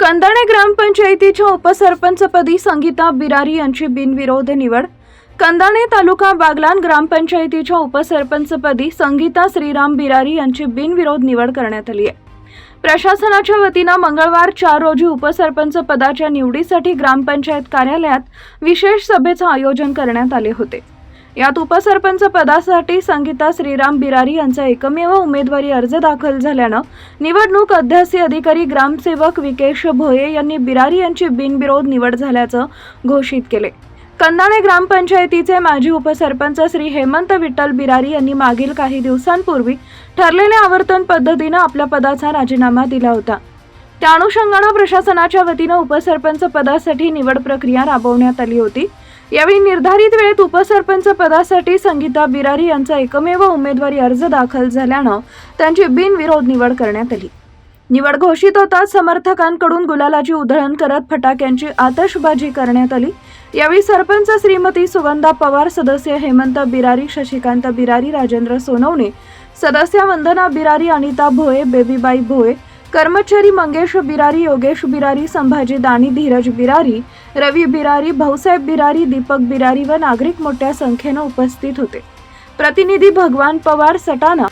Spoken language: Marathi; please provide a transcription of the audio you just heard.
कंदाणे ग्रामपंचायतीच्या उपसरपंचपदी संगीता बिरारी यांची बिनविरोध निवड. कंदाणे तालुका बागलान ग्रामपंचायतीच्या उपसरपंचपदी संगीता श्रीराम बिरारी यांची बिनविरोध निवड करण्यात आली आहे. प्रशासनाच्या वतीनं मंगळवार चार रोजी उपसरपंच पदाच्या निवडीसाठी ग्रामपंचायत कार्यालयात विशेष सभेचं आयोजन करण्यात आले होते. यात उपसरपंच पदासाठी संगीता श्रीराम बिरारी यांचा एकमेव उमेदवारी अर्ज दाखल झाल्यानं निवडणूक अध्यासी अधिकारी ग्रामसेवक विकेश भोये यांनी बिरारी यांची बिनविरोध निवड झाल्याचं घोषित केले. कंदाणे ग्रामपंचायतीचे माजी उपसरपंच श्री हेमंत विठ्ठल बिरारी यांनी मागील काही दिवसांपूर्वी ठरलेल्या आवर्तन पद्धतीनं आपल्या पदाचा राजीनामा दिला होता. त्या अनुषंगानं प्रशासनाच्या वतीनं उपसरपंच पदासाठी निवड प्रक्रिया राबवण्यात आली होती. यावेळी निर्धारित वेळेत उपसरपंच पदासाठी संगीता बिरारी यांचा एकमेव उमेदवारी अर्ज दाखल झाल्यानं त्यांची बिनविरोध निवड करण्यात आली. निवड घोषित होताच समर्थकांकडून गुलालाची उधळण करत फटाक्यांची आतषबाजी करण्यात आली. यावेळी सरपंच श्रीमती सुगंधा पवार सदस्य हेमंत बिरारी शशिकांत बिरारी राजेंद्र सोनवणे सदस्या वंदना बिरारी अनिता भोये बेबीबाई भोये कर्मचारी मंगेश बिरारी योगेश बिरारी संभाजी दाणी धीरज बिरारी रवी बिरारी भाऊसाहेब बिरारी दीपक बिरारी व नागरिक मोठ्या संख्येनं उपस्थित होते. प्रतिनिधी भगवान पवार सटाणा